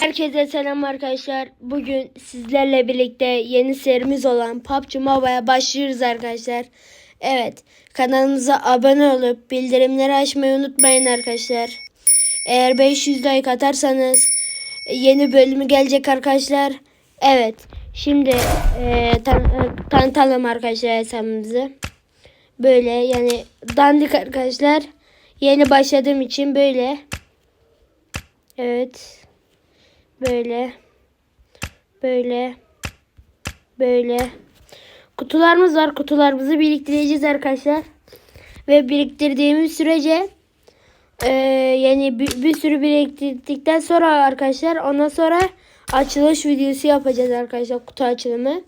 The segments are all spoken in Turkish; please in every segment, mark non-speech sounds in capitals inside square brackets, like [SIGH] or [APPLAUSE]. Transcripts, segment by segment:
Herkese selam arkadaşlar. Bugün sizlerle birlikte yeni serimiz olan PUBG Mobile'a başlıyoruz arkadaşlar. Evet, kanalımıza abone olup bildirimleri açmayı unutmayın arkadaşlar. Eğer 500 like atarsanız yeni bölümü gelecek arkadaşlar. Evet, şimdi e, tan e, tanıtalım arkadaşlar hesabımızı. Böyle yani dandik arkadaşlar. Yeni başladığım için böyle. Evet. Böyle. Böyle. Böyle. Kutularımız var. Kutularımızı biriktireceğiz arkadaşlar. Ve biriktirdiğimiz sürece e, yani bir, bir sürü biriktirdikten sonra arkadaşlar ondan sonra açılış videosu yapacağız arkadaşlar. Kutu açılımı.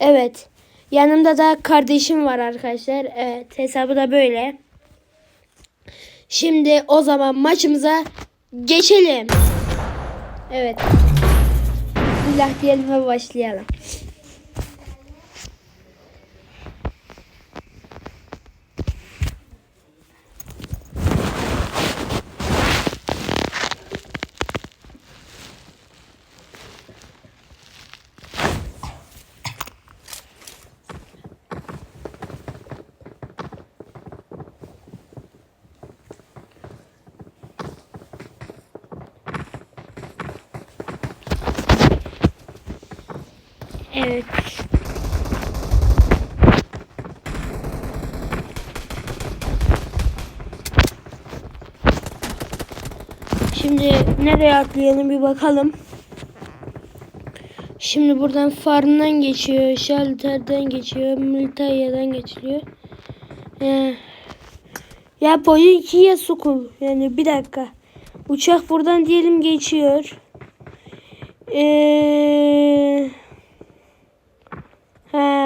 Evet. Yanımda da kardeşim var arkadaşlar. Evet. Hesabı da böyle. Şimdi o zaman maçımıza geçelim. Evet. Bismillah diyelim ve başlayalım. Evet. Şimdi nereye atlayalım bir bakalım. Şimdi buradan farmdan geçiyor, şalterden geçiyor, multiya'dan geçiliyor. Ee, ya boyu ikiye sokul. Yani bir dakika. Uçak buradan diyelim geçiyor. Eee...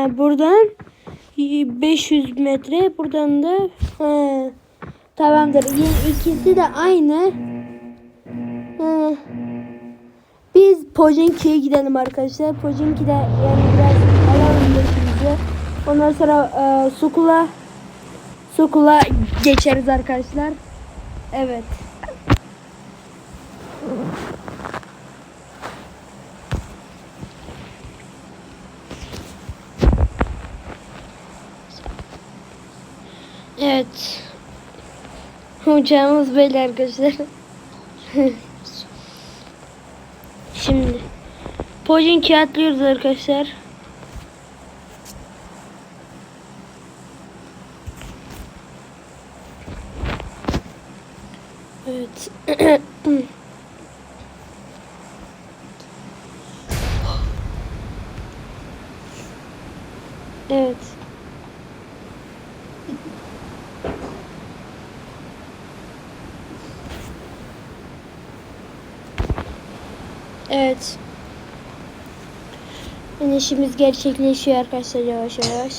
Ha, buradan 500 metre buradan da ha, tamamdır. İkisi de aynı. Ha. Biz Pojinki'ye gidelim arkadaşlar. Pojinki'de yani biraz alalım geçimizi. Ondan sonra e, Sukula Sukula geçeriz arkadaşlar. Evet. Evet. Uçağımız böyle arkadaşlar. Şimdi Pojinki atlıyoruz arkadaşlar. Evet. [CLEARS THROAT] Evet. İnişimiz gerçekleşiyor arkadaşlar yavaş yavaş.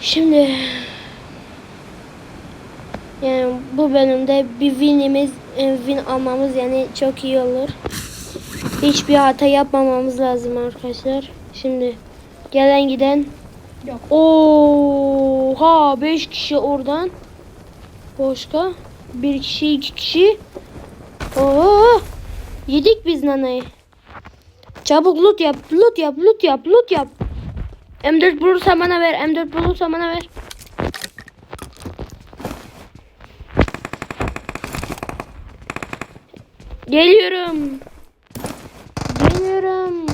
Şimdi yani bu bölümde bir winimiz e, win almamız yani çok iyi olur. Hiçbir hata yapmamamız lazım arkadaşlar. Şimdi gelen giden Yok. Oha 5 kişi oradan. Başka? Bir kişi iki kişi. Oo, yedik biz nanayı. Çabuk loot yap, loot yap, loot yap, loot yap. M4 bulursa bana ver, M4 bulursa bana ver. Geliyorum. Geliyorum.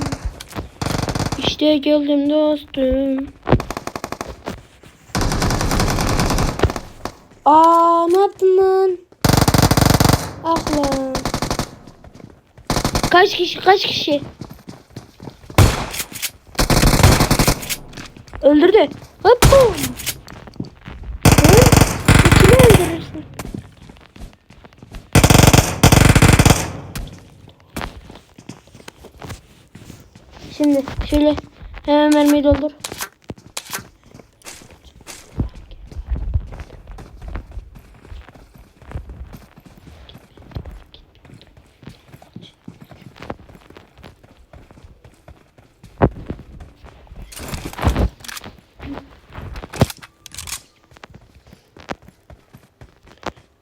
İşte geldim dostum. Aa ne yaptın lan? Ah lan. Kaç kişi kaç kişi? Öldürdü. Hop öldürürsün. Şimdi şöyle hemen mermiyi doldur.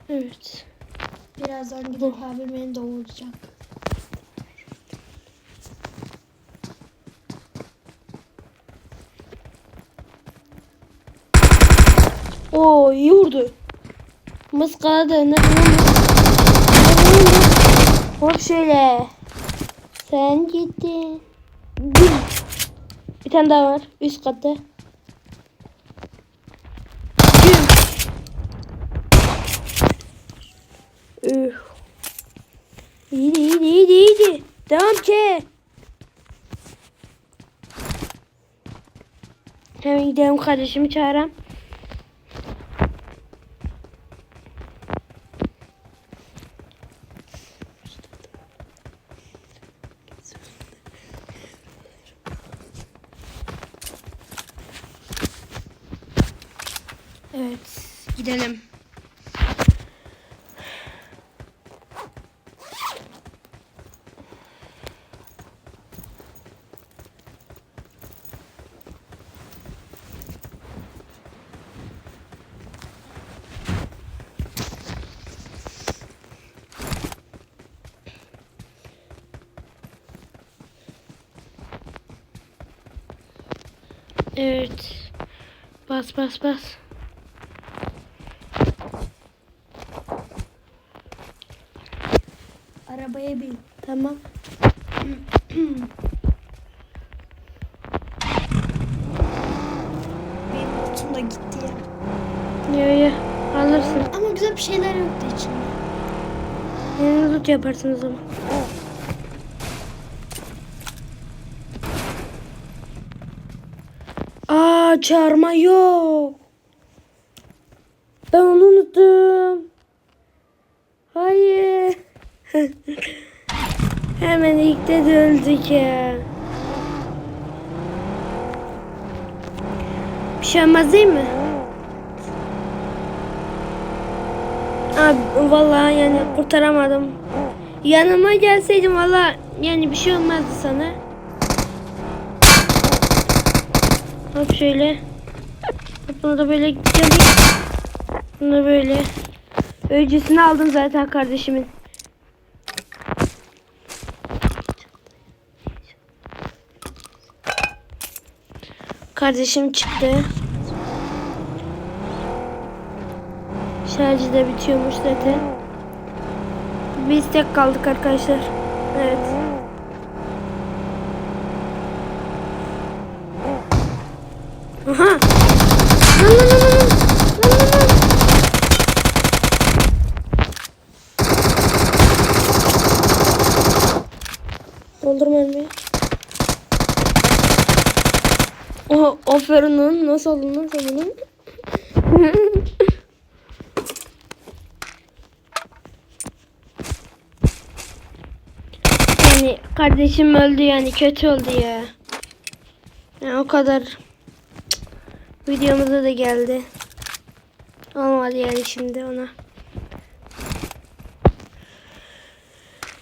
Evet. Gidip abi beni doğuracak. Oo iyi vurdu. Mıskaladı. Ne Hop şöyle. Sen gittin. Bir tane daha var. Üst katta. دام که همین دام خودش میچرم Evet, gidelim. Bas bas bas. Arabaya bin. Tamam. [CLEARS THROAT] Benim notum da gitti ya. Yo yo alırsın. Ama güzel bir şeyler yoktu içinde. Yeni loot yaparsın o zaman. Aa çağırma yok. Ben onu unuttum. Hayır. [LAUGHS] Hemen ilk de öldük ya. Bir şey olmaz değil mi? Abi vallahi yani kurtaramadım. Yanıma gelseydin valla yani bir şey olmazdı sana. Hop şöyle. Bunu da böyle gideceğim. Bunu da böyle. Öncesini aldım zaten kardeşimin. Kardeşim çıktı. Şarjı da bitiyormuş zaten. Biz tek kaldık arkadaşlar. Evet. Aha. Lan lan lan lan lan. Lan lan lan. Doldur mermiyi. Oha aferin lan. Nasıl aldın lan sen bunu? [LAUGHS] Yani kardeşim öldü yani kötü oldu ya. Yani o kadar. Videomuza da geldi. Olmadı yani şimdi ona.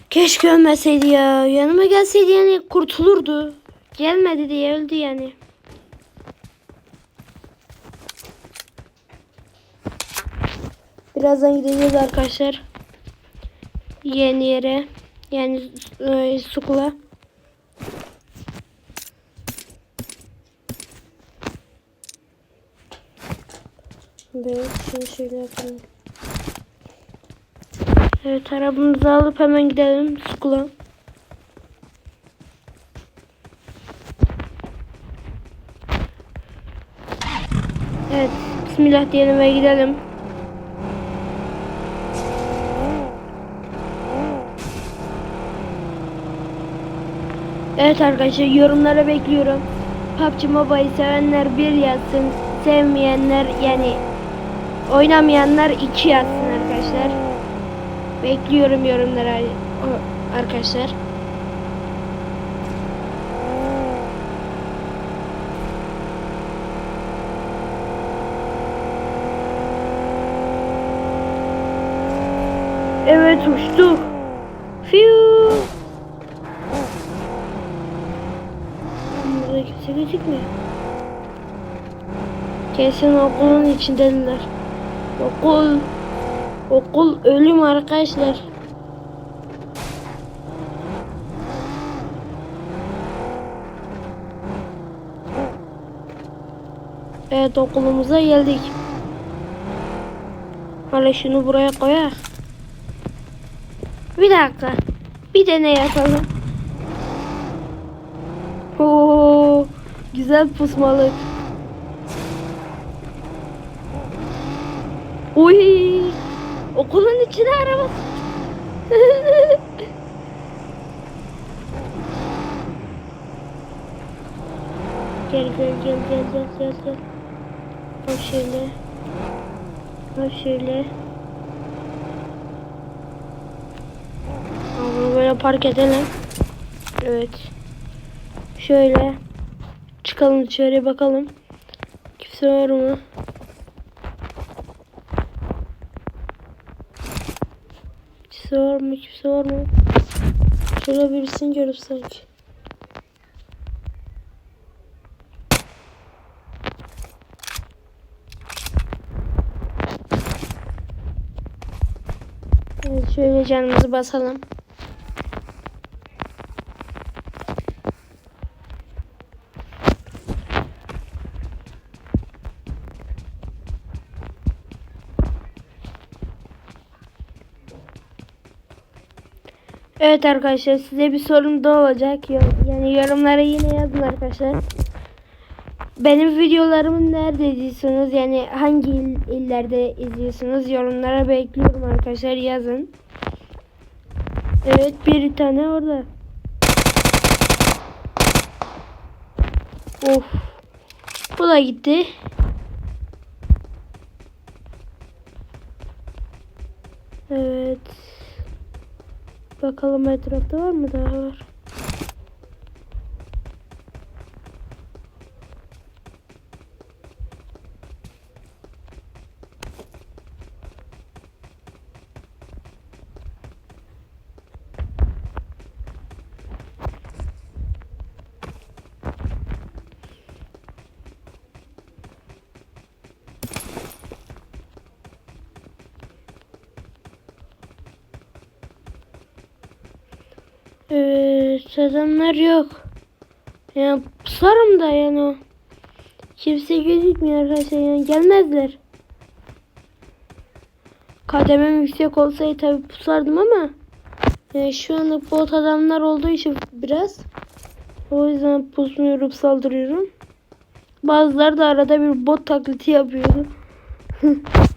Keşke ölmeseydi ya. Yanıma gelseydi yani kurtulurdu. Gelmedi diye öldü yani. Birazdan gideceğiz arkadaşlar. Yeni yere. Yani e, Sukula. Evet, şimdi şöyle yapalım. Evet, arabamızı alıp hemen gidelim Sukula. Evet, Bismillah diyelim ve gidelim. Evet arkadaşlar yorumlara bekliyorum. PUBG Mobile'ı sevenler bir yazsın. Sevmeyenler yani oynamayanlar iki yazsın arkadaşlar. Bekliyorum yorumlara arkadaşlar. Evet uçtuk. Fiu. Burada kimse gözükmüyor. Kesin okulun içindeler. Okul. Okul ölüm arkadaşlar. Evet okulumuza geldik. Hala şunu buraya koyak. Bir dakika. Bir deney yapalım. Oo, güzel pusmalık. Uy, okulun içine araba. [LAUGHS] gel gel gel gel gel gel gel. Bak şöyle. Bak şöyle. Bunu böyle park edelim. Evet. Şöyle. Çıkalım dışarıya bakalım. Kimse var mı? Kimse var mı? Kimse var mı? Şurada birisini görüp sanki. Evet, şöyle canımızı basalım. Evet arkadaşlar size bir sorum da olacak. Yani yorumlara yine yazın arkadaşlar. Benim videolarımı nerede izliyorsunuz? Yani hangi il- illerde izliyorsunuz? Yorumlara bekliyorum arkadaşlar yazın. Evet bir tane orada. Of. Bu da gitti. Evet. Bakalım etrafta var mı daha var. Adamlar yok. Yani pusarım da yani. Kimse gözükmüyor arkadaşlar yani gelmezler. Kademem yüksek olsaydı tabi pusardım ama yani şu anlık bot adamlar olduğu için biraz o yüzden pusmuyorum saldırıyorum. Bazıları da arada bir bot taklidi yapıyordu. [LAUGHS]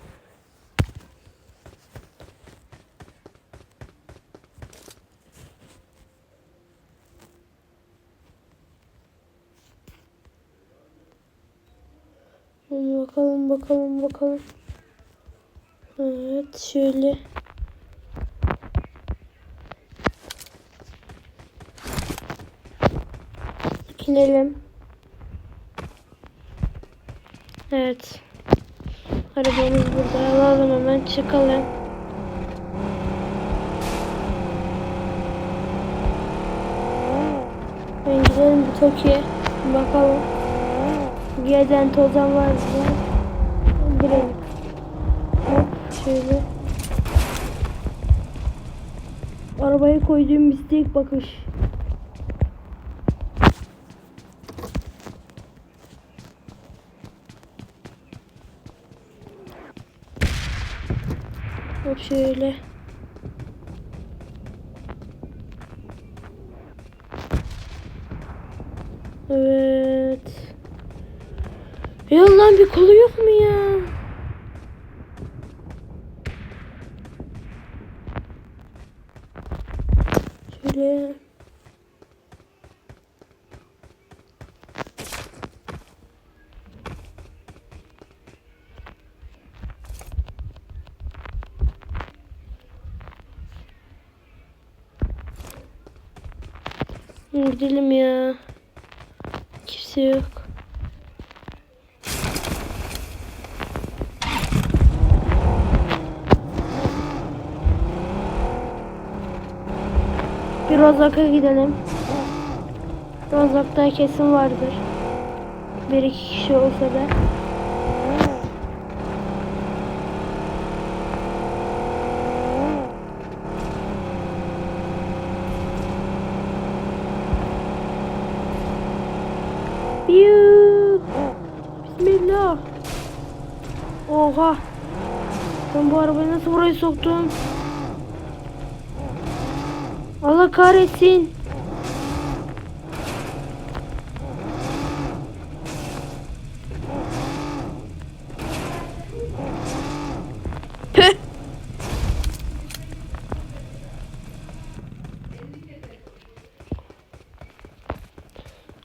Bakalım bakalım bakalım. Evet şöyle. İnelim. Evet. Arabamız burada. Alalım hemen çıkalım. Ben gidelim bir Tokyo'ya. Bakalım. Gezen tozan var mı? Girelim. Hop şöyle. Arabaya koyduğum mistik bakış. Hop şöyle. Lan bir kolu yok mu ya? Şöyle. Gidelim ya. Kimse yok. Rozak'a gidelim. Rozak'ta kesin vardır. Bir iki kişi olsa da. Bismillah. Oha. Ben bu arabayı nasıl buraya soktum? Allah kahretsin.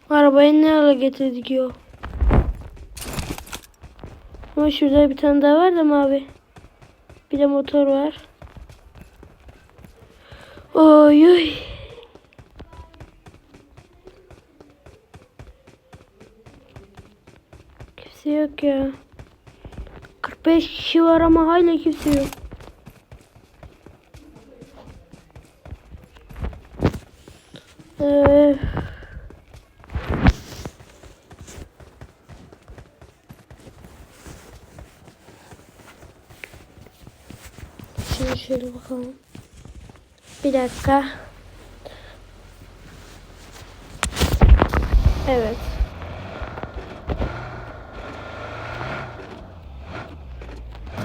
Arabayı ne hale getirdik ya? Ama şurada bir tane daha var da mavi. Bir de motor var. Oy oy. Kimse yok ya. 45 kişi var ama hala kimse yok. Şimdi şöyle bakalım. Bir dakika. Evet.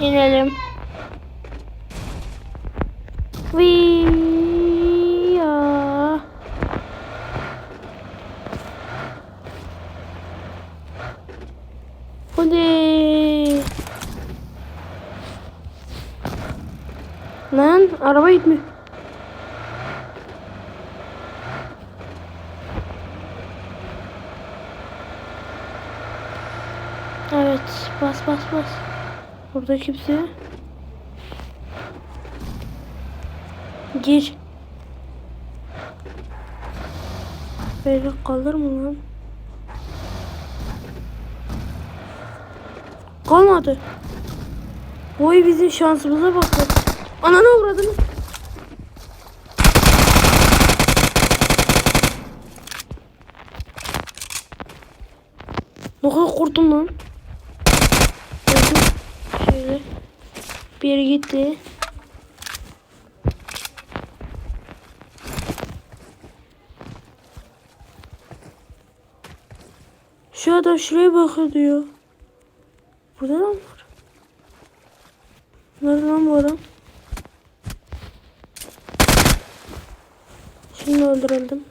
İnelim. Via. Hadi. Lan araba gitmiyor. Evet bas bas bas. Burada kimse. Gir. Böyle kalır mı lan? Kalmadı. Oy bizim şansımıza bakın. Ananı uğradınız. Ne kadar korktum lan. Öldüm. Şöyle. Bir yere gitti. Şu adam şuraya bakıyor diyor. Burada lan var. Nerede lan bu adam? Şimdi öldürüldüm.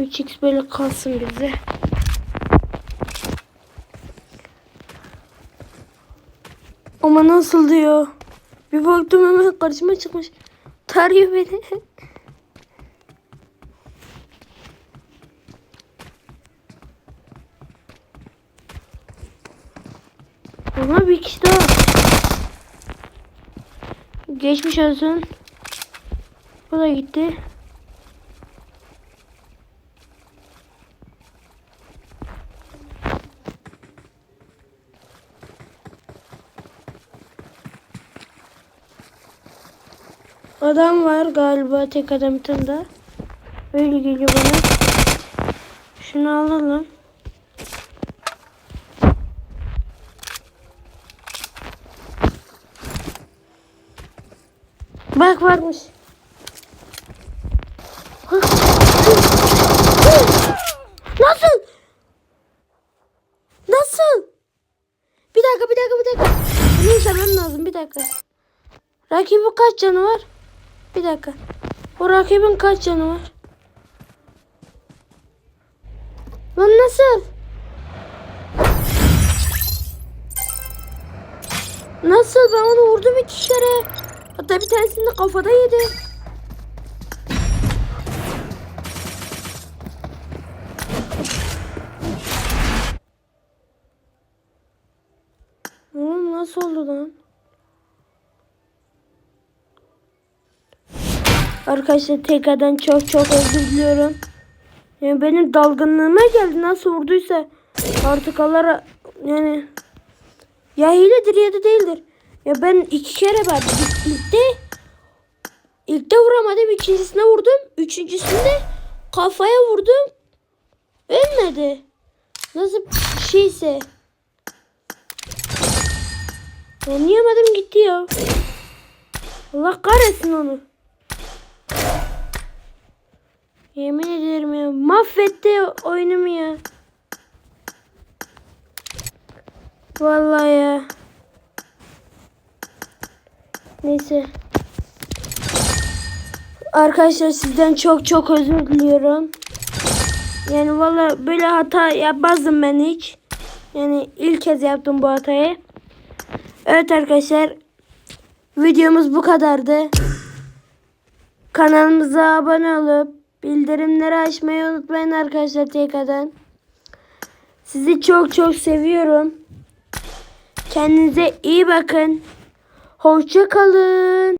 3x böyle kalsın bize. Ama nasıl diyor. Bir baktım hemen karşıma çıkmış. Tarıyor beni. Ama bir kişi daha. Geçmiş olsun. Bu da gitti. Adam var galiba tek adam bir. Öyle geliyor bana. Şunu alalım. Bak varmış. Nasıl? Nasıl? Bir dakika bir dakika bir dakika. Bunu izlemem lazım bir dakika. Rakibin kaç canı var? Bir dakika. O rakibin kaç canı var? Lan nasıl? Nasıl? Ben onu vurdum iki kere. Hatta bir tanesini de kafada yedi. Oğlum nasıl oldu lan? Arkadaşlar tekrardan çok çok özür diliyorum. Yani benim dalgınlığıma geldi nasıl vurduysa artık Allah yani ya hiledir ya da değildir. Ya ben iki kere verdim. İlk- İlkte ilkte vuramadım. ikincisine vurdum. Üçüncüsünde kafaya vurdum. Ölmedi. Nasıl bir şeyse. Oynayamadım gitti ya. Allah kahretsin onu. Yemin ederim ya mahvetti oyunumu ya. Vallahi ya. Neyse. Arkadaşlar sizden çok çok özür diliyorum. Yani valla böyle hata yapmazdım ben hiç. Yani ilk kez yaptım bu hatayı. Evet arkadaşlar. Videomuz bu kadardı. Kanalımıza abone olup bildirimleri açmayı unutmayın arkadaşlar tekrardan. Sizi çok çok seviyorum. Kendinize iyi bakın. Hoşça kalın.